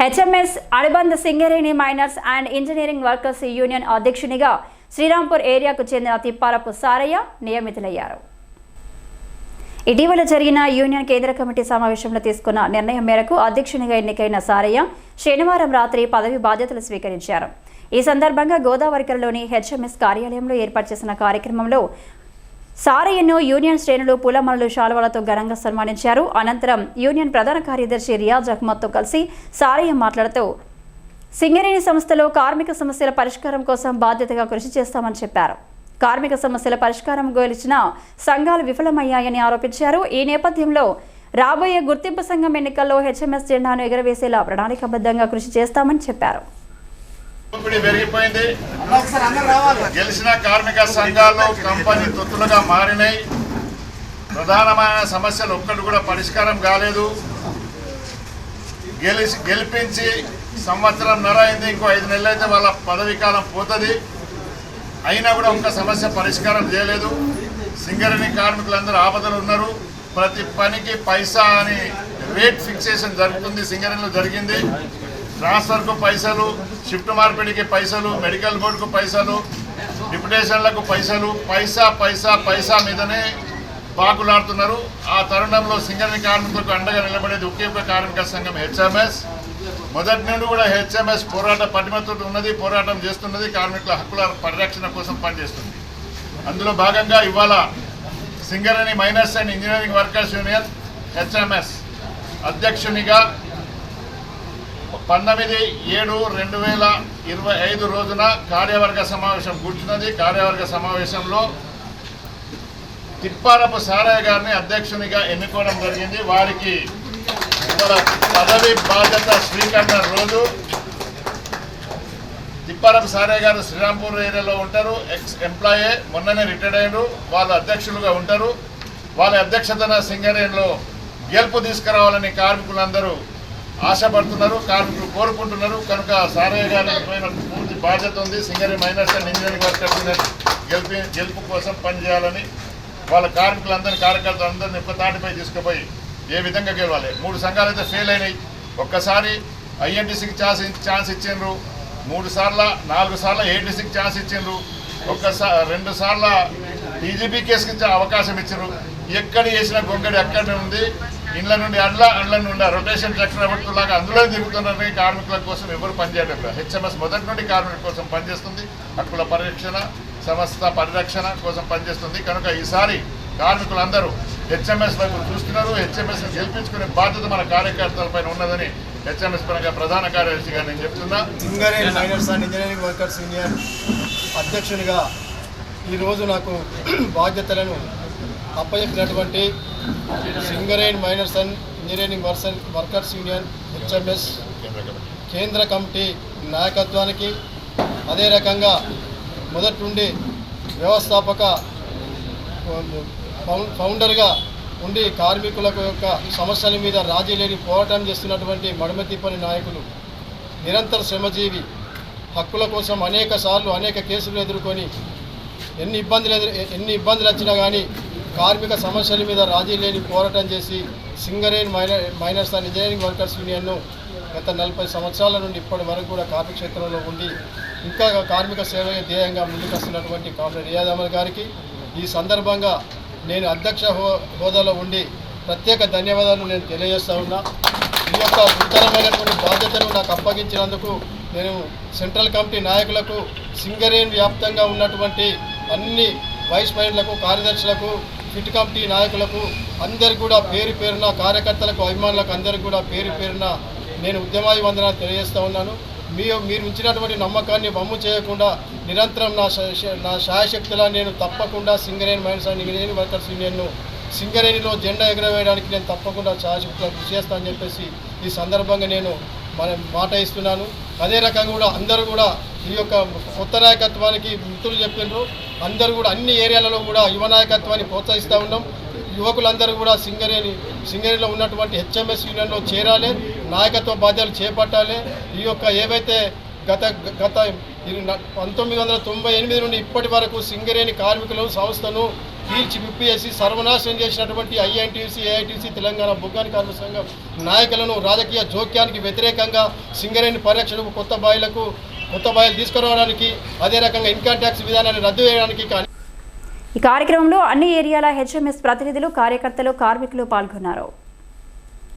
HMS అనుబంధ Singareni miners and engineering workers union అధ్యక్షునిగా శ్రీరాంపూర్ ఏరియాకు చెందిన తిప్పారపు సారయ్య నియమితులయ్యారు ఇటీవల జరిగిన యూనియన్ కేంద్ర కమిటీ సమావేశంలో తీసుకున్న నిర్ణయం మేరకు అధ్యక్షునిగా ఎన్నికైన సారయ్య శనివారం రాత్రి పదవి బాధ్యతలు స్వీకరించారు. ఈ సందర్భంగా గోదావరికరలోని హెచ్ఎంఎస్ కార్యాలయంలో ఏర్పాటు చేసిన కార్యక్రమంలో సారయ్యను యూనియన్ శ్రేణులు పూలమలలు శాలువలతో ఘనంగా సన్మానించారు. అనంతరం యూనియన్ ప్రధాన కార్యదర్శి రియాజ్ అహ్మద్తో కలిసి సారయ్య మాట్లాడుతూ సింగరేణి సంస్థలో కార్మిక సమస్యల పరిష్కారం కోసం బాధ్యతగా కృషి చేస్తామని చెప్పారు. కార్మిక సమస్యల పరిష్కారం గోలిచిన సంఘాలు విఫలమయ్యాయని ఆరోపించారు. ఈ నేపథ్యంలో రాబోయే గుర్తింపు సంఘం ఎన్నికల్లో హెచ్ఎంఎస్ జెండాను ఎగరవేసేలా ప్రణాళికాబద్ధంగా కృషి చేస్తామని చెప్పారు. దోపిడీ పెరిగిపోయింది. గెలిచిన కార్మిక సంఘాలు కంపెనీ తొత్తులుగా మారినాయి. ప్రధానమైన సమస్యలు ఒక్కటి కూడా పరిష్కారం కాలేదు. గెలిచి గెలిపించి సంవత్సరం నర అయింది ఇంకో ఐదు నెలలు అయితే వాళ్ళ పదవీ కాలం పోతుంది. అయినా కూడా ఒక్క సమస్య పరిష్కారం చేయలేదు. సింగరేణి కార్మికులందరూ ఆపదలు ఉన్నారు. ప్రతి పనికి పైసా అని రేట్ ఫిక్సేషన్ జరుగుతుంది. సింగరేణిలో జరిగింది. ట్రాన్స్ఫర్కు పైసలు షిఫ్ట్ మార్పిడికి పైసలు మెడికల్ బోర్డుకు పైసలు డిప్యుటేషన్లకు పైసలు పైసా పైసా పైసా మీదనే పాకులాడుతున్నారు ఆ తరుణంలో సింగరేణి కార్మికులకు అండగా నిలబడేది ఒకే ఒక కార్మిక సంఘం హెచ్ఎంఎస్. మొదటి నుండి కూడా హెచ్ఎంఎస్ పోరాట పటిమతో ఉన్నది పోరాటం చేస్తున్నది కార్మికుల హక్కుల పరిరక్షణ కోసం పనిచేస్తుంది. అందులో భాగంగా ఇవాళ Singareni miners and engineering workers union HMS అధ్యక్షునిగా పంతొమ్మిది ఏడు రెండు వేల ఇరవై ఐదు రోజున కార్యవర్గ సమావేశం కూర్చున్నది. కార్యవర్గ సమావేశంలో తిప్పారపు సారయ్య గారిని అధ్యక్షునిగా ఎన్నుకోవడం జరిగింది. వారికి పదవి బాధ్యత స్వీకరణ రోజు. తిప్పారపు సారయ్య గారు శ్రీరాంపూర్ ఏరియాలో ఉంటారు. ఎక్స్ ఎంప్లాయే మొన్ననే రిటైర్డ్ అయ్యారు వాళ్ళ అధ్యక్షులుగా ఉంటారు. వాళ్ళ అధ్యక్షతన సింగరేణిలో గెలుపు తీసుకురావాలని కార్మికులందరూ ఆశపడుతున్నారు కార్మికులు కోరుకుంటున్నారు. కనుక సారయ్య గారి పూర్తి బాధ్యత ఉంది. Singareni miners and engineering workers గెలిపి గెలుపు కోసం పనిచేయాలని వాళ్ళ కార్మికులందరినీ కార్యకర్తలందరినీ ఒక్క తాటిపై తీసుకుపోయి ఏ విధంగా గెలవాలి? మూడు సంఘాలు అయితే ఫెయిల్ అయినాయి. ఒక్కసారి ఐఎన్టీసీకి ఛాన్స్ ఛాన్స్ ఇచ్చిండ్రు. మూడు సార్ల నాలుగు సార్ల ఏటీసీకి ఛాన్స్ ఇచ్చిండ్రు. ఒక్కసారి రెండు సార్ల టీజీపీ కేసుకి ఇచ్చే అవకాశం ఇచ్చారు ఎక్కడ చేసిన గొంగడి అక్కడనే ఉంది. ఇండ్ల నుండి అండ్ల అండ్ల నుండి రొటేషన్ చక్రవర్తులాగా అందులో తిరుగుతున్నారని కార్మికుల కోసం ఎవరు పనిచేయడం లేదు. హెచ్ఎంఎస్ మొదటి నుండి కార్మికుల కోసం పనిచేస్తుంది. హక్కుల పరిరక్షణ సంస్థ పరిరక్షణ కోసం పనిచేస్తుంది. కనుక ఈసారి కార్మికులందరూ హెచ్ఎంఎస్ వైపు చూస్తున్నారు. హెచ్ఎంఎస్ గెలిపించుకునే బాధ్యత మన కార్యకర్తలపైన ఉన్నదని హెచ్ఎంఎస్ పరంగా ప్రధాన కార్యదర్శిగా నేను చెప్తున్నా. Singareni miners and engineering workers union అధ్యక్షునిగా ఈరోజు నాకు బాధ్యతలను అప్పచెప్పినటువంటి సింగరేణి మైనర్స్ అండ్ ఇంజనీరింగ్ వర్సన్ వర్కర్స్ యూనియన్ హెచ్ఎంఎస్ కేంద్ర కమిటీ నాయకత్వానికి అదే రకంగా మొదటి నుండి వ్యవస్థాపక ఫౌండర్గా ఉండి కార్మికులకు యొక్క సమస్యల మీద రాజీ లేని పోరాటం చేస్తున్నటువంటి మడమతిప్పని నాయకులు నిరంతర శ్రమజీవి హక్కుల కోసం అనేక సార్లు అనేక కేసులు ఎదుర్కొని ఎన్ని ఇబ్బందులు ఎదురు ఎన్ని ఇబ్బందులు వచ్చినా కానీ కార్మిక సమస్యల మీద రాజీ లేని పోరాటం చేసి Singareni miner miners and engineering workers యూనియన్ను గత నలభై సంవత్సరాల నుండి ఇప్పటి వరకు కూడా కార్మిక క్షేత్రంలో ఉండి ఇంకా కార్మిక సేవ ధ్యేయంగా ముందుకొస్తున్నటువంటి కామ్రేడ్ రియాజ్ అహ్మద్ గారికి ఈ సందర్భంగా నేను అధ్యక్ష హో హోదాలో ఉండి ప్రత్యేక ధన్యవాదాలు నేను తెలియజేస్తా ఉన్నా. ఈ యొక్క గురుతరమైనటువంటి బాధ్యతను నాకు అప్పగించినందుకు నేను సెంట్రల్ కమిటీ నాయకులకు సింగరేన్ వ్యాప్తంగా ఉన్నటువంటి అన్ని వైస్ ప్రెసిడెంట్లకు కార్యదర్శులకు ఫిట్ కమిటీ నాయకులకు అందరు కూడా పేరు పేరున కార్యకర్తలకు అభిమానులకు అందరికీ కూడా పేరు పేరున నేను ఉద్యమాభివందనాలు తెలియజేస్తా ఉన్నాను. మీ మీరు ఉంచినటువంటి నమ్మకాన్ని వమ్ము చేయకుండా నిరంతరం నా శ- నా శాయశక్తిలా నేను తప్పకుండా Singareni mines and engineering workers యూనియన్ను సింగరేణిలో జెండా ఎగరవేయడానికి నేను తప్పకుండా శాయశక్తులా కృషి చేస్తానని చెప్పేసి ఈ సందర్భంగా నేను మన మాట ఇస్తున్నాను. అదే రకంగా కూడా అందరూ కూడా ఈ యొక్క కొత్త నాయకత్వానికి మిత్రులు చెప్పిండ్రు అందరూ కూడా అన్ని ఏరియాలలో కూడా యువ నాయకత్వాన్ని ప్రోత్సహిస్తూ ఉన్నాం. యువకులందరూ కూడా సింగరేణి సింగరేణిలో ఉన్నటువంటి హెచ్ఎంఎస్ యూనియన్లో చేరాలి నాయకత్వ బాధ్యతలు చేపట్టాలి. ఈ యొక్క ఏవైతే గత గత పంతొమ్మిది వందల తొంభై ఎనిమిది నుండి ఇప్పటి వరకు సింగరేణి కార్మికులు సంస్థను పీల్చి విప్పేసి సర్వనాశనం చేసినటువంటి ఐఎన్టీసీ ఏఐటీసీ తెలంగాణ బుగ్గాని కార్మిక సంఘం నాయకులను రాజకీయ జోక్యానికి వ్యతిరేకంగా సింగరేణి పరిరక్షణకు కొత్త బాయిలకు కొత్త బయలు తీసుకురావడానికి అదే రకంగా ఇన్కమ్ ట్యాక్స్ విధానాన్ని రద్దు చేయడానికి ఈ కార్యక్రమంలో అన్ని ఏరియాల హెచ్ఎంఎస్ ప్రతినిధులు కార్యకర్తలు కార్మికులు పాల్గొన్నారు.